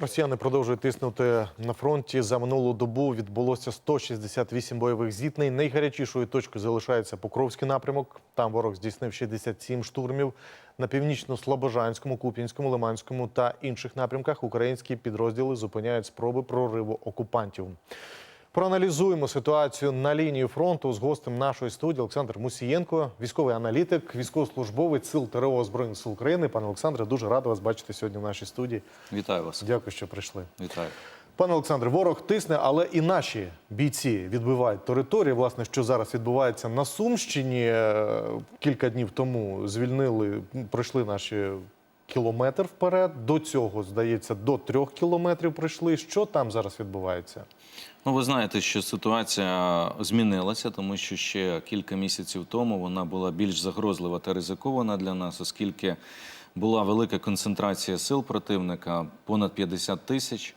Росіяни продовжують тиснути на фронті. За минулу добу відбулося 168 бойових зіткнень. Найгарячішою точкою залишається Покровський напрямок. Там ворог здійснив 67 штурмів. На північно-слобожанському, Куп'янському, Лиманському та інших напрямках українські підрозділи зупиняють спроби прориву окупантів. Проаналізуємо ситуацію на лінії фронту з гостем нашої студії Олександр Мусієнко, військовий аналітик, військовослужбовець сил ТРО Збройних сил України. Пане Олександре, дуже радий вас бачити сьогодні в нашій студії. Вітаю вас. Дякую, що прийшли. Вітаю. Пане Олександре, ворог тисне, але і наші бійці відбивають території. Власне, що зараз відбувається на Сумщині. Е, Кілька днів тому звільнили, пройшли наші кілометр вперед. До цього, здається, до трьох кілометрів пройшли. Що там зараз відбувається? Ну, ви знаєте, що ситуація змінилася, тому що ще кілька місяців тому вона була більш загрозлива та ризикована для нас, оскільки була велика концентрація сил противника, понад 50 тисяч.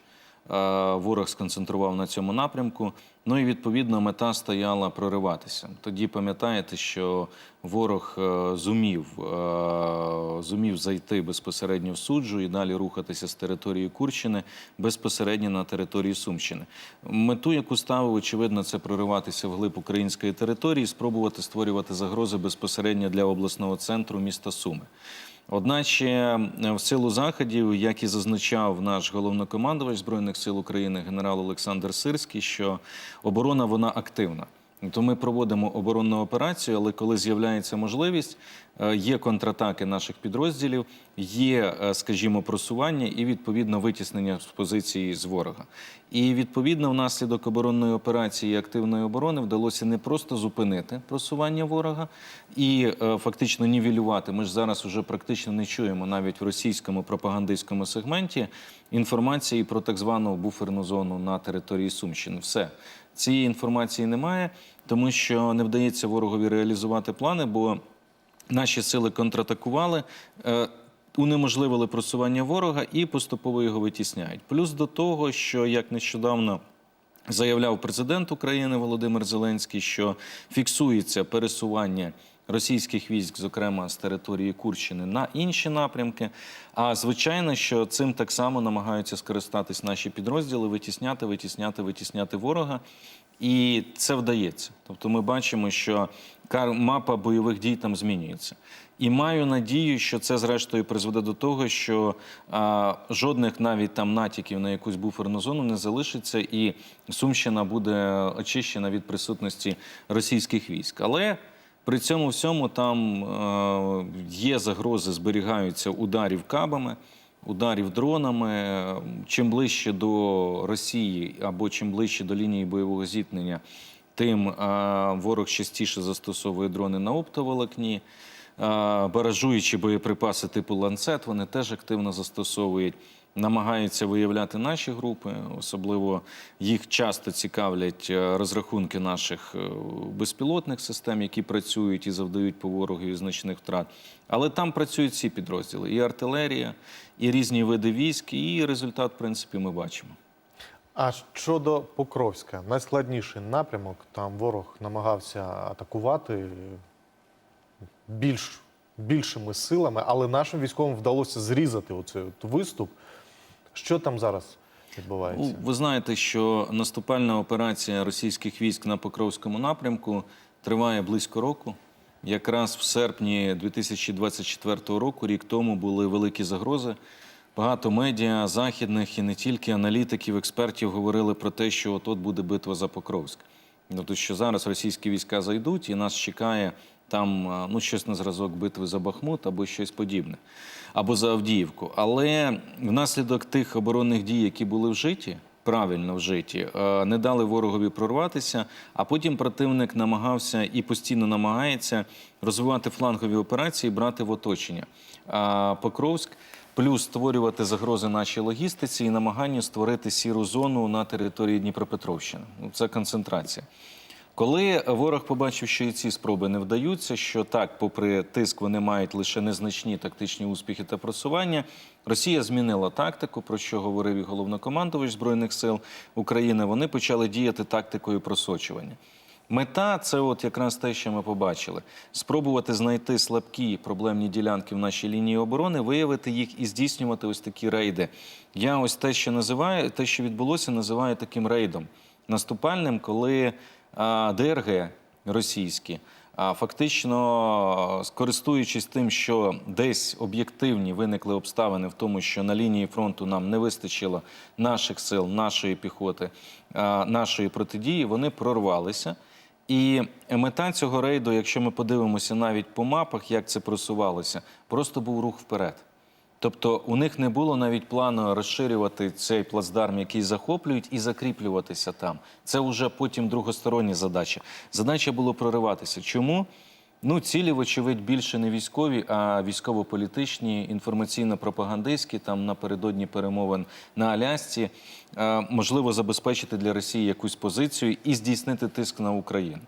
Е, Ворог сконцентрував на цьому напрямку. Ну і відповідно мета стояла прориватися. Тоді пам'ятаєте, що ворог е, зумів, е, зумів зайти безпосередньо в суджу і далі рухатися з території Курщини безпосередньо на території Сумщини. Мету, яку ставив, очевидно, це прориватися вглиб української території, спробувати створювати загрози безпосередньо для обласного центру міста Суми. Одначе е, в силу заходів, як і зазначав наш головнокомандувач збройних сил України генерал Олександр Сирський, що оборона вона активна. То ми проводимо оборонну операцію, але коли з'являється можливість, е, є контратаки наших підрозділів, є, е, скажімо, просування і відповідно витіснення з позиції з ворога. І відповідно, внаслідок оборонної операції і активної оборони вдалося не просто зупинити просування ворога і е, фактично нівелювати. Ми ж зараз вже практично не чуємо навіть в російському пропагандистському сегменті інформації про так звану буферну зону на території Сумщини. Все цієї інформації немає, тому що не вдається ворогові реалізувати плани, бо наші сили контратакували. е, Унеможливили просування ворога і поступово його витісняють. Плюс до того, що як нещодавно заявляв президент України Володимир Зеленський, що фіксується пересування російських військ, зокрема з території Курщини, на інші напрямки. А звичайно, що цим так само намагаються скористатись наші підрозділи, витісняти, витісняти, витісняти ворога. І це вдається. Тобто, ми бачимо, що мапа бойових дій там змінюється. І маю надію, що це зрештою призведе до того, що а, жодних навіть там натяків на якусь буферну зону не залишиться, і Сумщина буде очищена від присутності російських військ. Але при цьому всьому там е, є загрози, зберігаються ударів кабами, ударів дронами. Чим ближче до Росії або чим ближче до лінії бойового зіткнення, тим е, ворог частіше застосовує дрони на оптоволокні. Е, Баражуючі боєприпаси типу ланцет вони теж активно застосовують. Намагаються виявляти наші групи, особливо їх часто цікавлять е, розрахунки наших е, безпілотних систем, які працюють і завдають по ворогові значних втрат. Але там працюють всі підрозділи: і артилерія, і різні види військ, і результат, в принципі, ми бачимо. А щодо Покровська, найскладніший напрямок, там ворог намагався атакувати більш, більшими силами, але нашим військовим вдалося зрізати оцей от виступ. Що там зараз відбувається? Ну, ви знаєте, що наступальна операція російських військ на Покровському напрямку триває близько року. Якраз в серпні 2024 року, рік тому, були великі загрози. Багато медіа, західних і не тільки аналітиків, експертів говорили про те, що от буде битва за Покровськ. Тобто, що зараз російські війська зайдуть і нас чекає там ну, щось на зразок битви за Бахмут або щось подібне, або за Авдіївку. Але внаслідок тих оборонних дій, які були вжиті, правильно вжиті, е, не дали ворогові прорватися, а потім противник намагався і постійно намагається розвивати флангові операції, брати в оточення. А Покровськ плюс створювати загрози нашій логістиці і намагання створити сіру зону на території Дніпропетровщини. Ну, Це концентрація. Коли ворог побачив, що і ці спроби не вдаються, що так, попри тиск, вони мають лише незначні тактичні успіхи та просування, Росія змінила тактику, про що говорив і головнокомандувач збройних сил України. Вони почали діяти тактикою просочування. Мета це от якраз те, що ми побачили: спробувати знайти слабкі проблемні ділянки в нашій лінії оборони, виявити їх і здійснювати ось такі рейди. Я ось те, що називаю, те, що відбулося, називаю таким рейдом наступальним, коли ДРГ російські. Фактично, скористуючись тим, що десь об'єктивні виникли обставини в тому, що на лінії фронту нам не вистачило наших сил, нашої піхоти, нашої протидії, вони прорвалися. І мета цього рейду, якщо ми подивимося навіть по мапах, як це просувалося, просто був рух вперед. Тобто у них не було навіть плану розширювати цей плацдарм, який захоплюють, і закріплюватися там. Це вже потім другостороння задача. Задача було прориватися. Чому? Ну, цілі, вочевидь, більше не військові, а військово-політичні, інформаційно-пропагандистські, там напередодні перемовин на Алясці, Е, можливо забезпечити для Росії якусь позицію і здійснити тиск на Україну.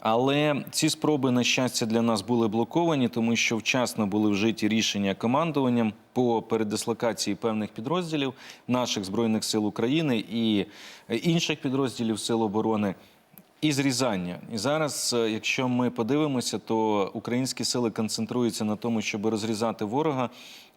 Але ці спроби, на щастя, для нас були блоковані, тому що вчасно були вжиті рішення командуванням по передислокації певних підрозділів наших збройних сил України і інших підрозділів Сил оборони. І зрізання. І зараз, е, якщо ми подивимося, то українські сили концентруються на тому, щоб розрізати ворога.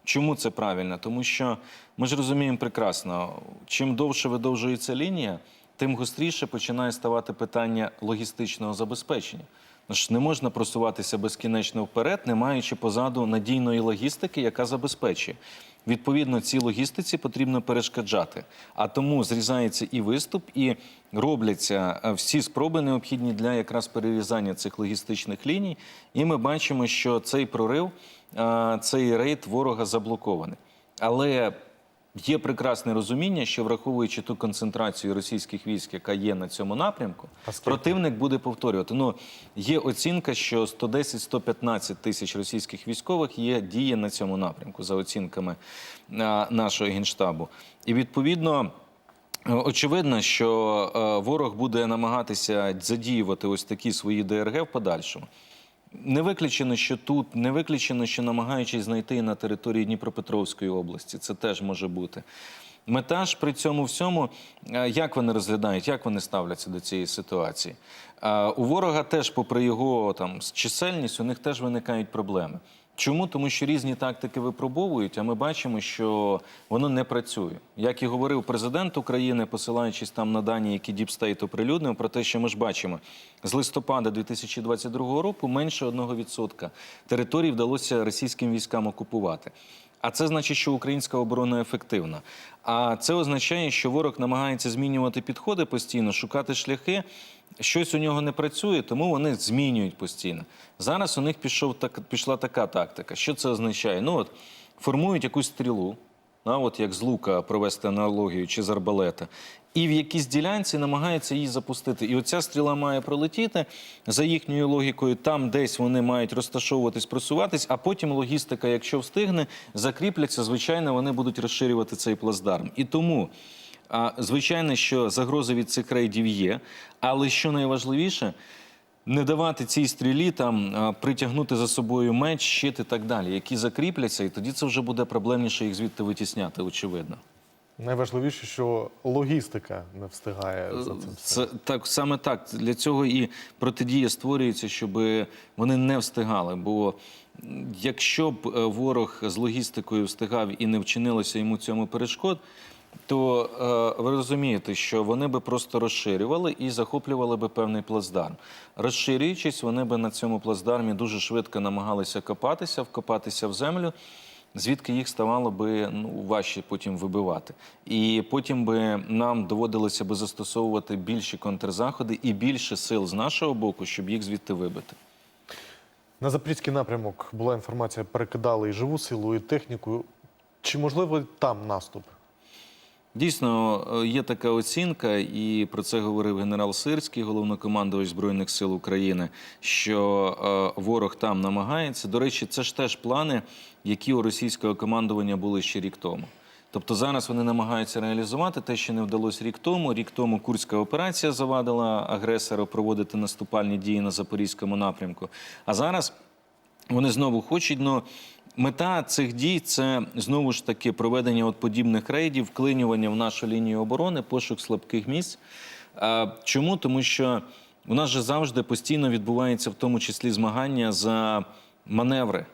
Чому це правильно? Тому що ми ж розуміємо прекрасно, чим довше видовжується лінія, тим гостріше починає ставати питання логістичного забезпечення. Ну ж не можна просуватися безкінечно вперед, не маючи позаду надійної логістики, яка забезпечує. Відповідно, цій логістиці потрібно перешкоджати. А тому зрізається і виступ, і робляться е, всі спроби необхідні для якраз перерізання цих логістичних ліній. І ми бачимо, що цей прорив, е, цей рейд ворога заблокований. Але Є прекрасне розуміння, що враховуючи ту концентрацію російських військ, яка є на цьому напрямку, противник буде повторювати. Ну є оцінка, що 110-115 тисяч російських військових є діє на цьому напрямку за оцінками нашого генштабу. І відповідно. Очевидно, що е, ворог буде намагатися задіювати ось такі свої ДРГ в подальшому. Не виключено, що тут, не виключено, що намагаючись знайти на території Дніпропетровської області. Це теж може бути. Мета ж при цьому всьому, е, як вони розглядають, як вони ставляться до цієї ситуації. Е, У ворога теж, попри його там чисельність, у них теж виникають проблеми. Чому? Тому що різні тактики випробовують, а ми бачимо, що воно не працює. Як і говорив президент України, посилаючись там на дані, які Діпстейт оприлюднив, про те, що ми ж бачимо, з листопада 2022 року менше 1% територій вдалося російським військам окупувати. А це значить, що українська оборона ефективна. А це означає, що ворог намагається змінювати підходи постійно, шукати шляхи. Щось у нього не працює, тому вони змінюють постійно. Зараз у них пішов так, пішла така тактика. Що це означає? Ну от формують якусь стрілу, а от як з лука провести аналогію чи з арбалета, і в якійсь ділянці намагаються її запустити. І оця стріла має пролетіти за їхньою логікою. Там десь вони мають розташовуватись, просуватись, а потім логістика, якщо встигне, закріпляться. Звичайно, вони будуть розширювати цей плацдарм. І тому. Звичайно, що загрози від цих рейдів є, але що найважливіше, не давати цій стрілі там притягнути за собою меч, щит і так далі, які закріпляться, і тоді це вже буде проблемніше їх звідти витісняти, очевидно. Найважливіше, що логістика не встигає за цим. всім. Це так саме так. Для цього і протидія створюється, щоб вони не встигали. Бо якщо б е, ворог з логістикою встигав і не вчинилося йому цьому перешкод, то е, ви розумієте, що вони би просто розширювали і захоплювали би певний плацдарм. Розширюючись, вони би на цьому плацдармі дуже швидко намагалися копатися, вкопатися в землю. Звідки їх ставало би ну, важче потім вибивати. І потім би нам доводилося би застосовувати більші контрзаходи і більше сил з нашого боку, щоб їх звідти вибити. На запорізький напрямок була інформація, перекидали і живу силу, і техніку. Чи можливо там наступ? Дійсно, е, є така оцінка, і про це говорив генерал Сирський, головнокомандувач Збройних сил України, що е, ворог там намагається. До речі, це ж теж плани, які у російського командування були ще рік тому. Тобто зараз вони намагаються реалізувати те, що не вдалося рік тому. Рік тому Курська операція завадила агресору проводити наступальні дії на запорізькому напрямку. А зараз вони знову хочуть, але мета цих дій це знову ж таки проведення от подібних рейдів, вклинювання в нашу лінію оборони, пошук слабких місць. Чому? Тому що У нас же завжди постійно відбувається, в тому числі змагання за маневри,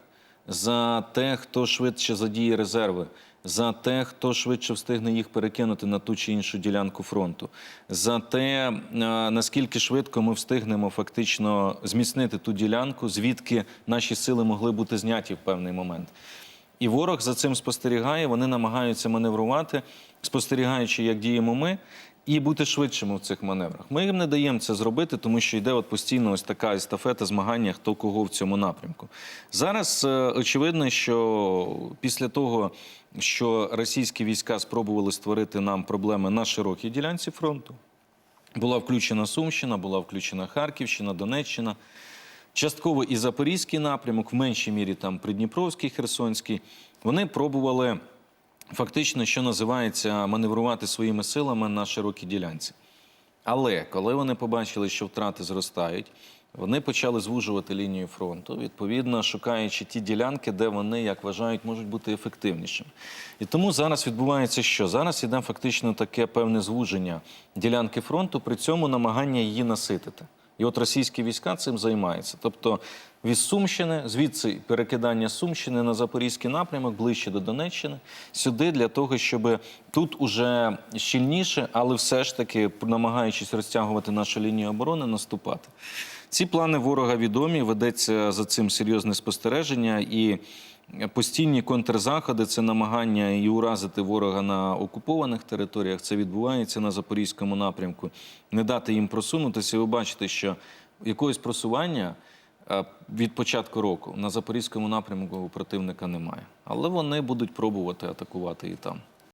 за те, хто швидше задіє резерви, за те, хто швидше встигне їх перекинути на ту чи іншу ділянку фронту, за те, е, наскільки швидко ми встигнемо фактично зміцнити ту ділянку, звідки наші сили могли бути зняті в певний момент. І ворог за цим спостерігає, вони намагаються маневрувати, спостерігаючи, як діємо ми, і бути швидшими в цих маневрах. Ми їм не даємо це зробити, тому що йде от постійно ось така естафета змагання, хто кого в цьому напрямку. Зараз е, очевидно, що після того, що російські війська спробували створити нам проблеми на широкій ділянці фронту, була включена Сумщина, була включена Харківщина, Донеччина. Частково і Запорізький напрямок, в меншій мірі там Придніпровський, Херсонський. Вони пробували фактично, що називається, маневрувати своїми силами на широкій ділянці. Але коли вони побачили, що втрати зростають, вони почали звужувати лінію фронту, відповідно шукаючи ті ділянки, де вони, як вважають, можуть бути ефективнішими. І тому зараз відбувається що? Зараз іде фактично таке певне звуження ділянки фронту, при цьому намагання її наситити. І от російські війська цим займаються. Тобто від Сумщини, звідси перекидання Сумщини на Запорізький напрямок, ближче до Донеччини, сюди для того, щоб тут уже щільніше, але все ж таки, намагаючись розтягувати нашу лінію оборони, наступати. Ці плани ворога відомі, ведеться за цим серйозне спостереження і. Постійні контрзаходи це намагання і уразити ворога на окупованих територіях. Це відбувається на запорізькому напрямку. Не дати їм просунутися. І ви бачите, що якогось просування від початку року на запорізькому напрямку противника немає. Але вони будуть пробувати атакувати і там.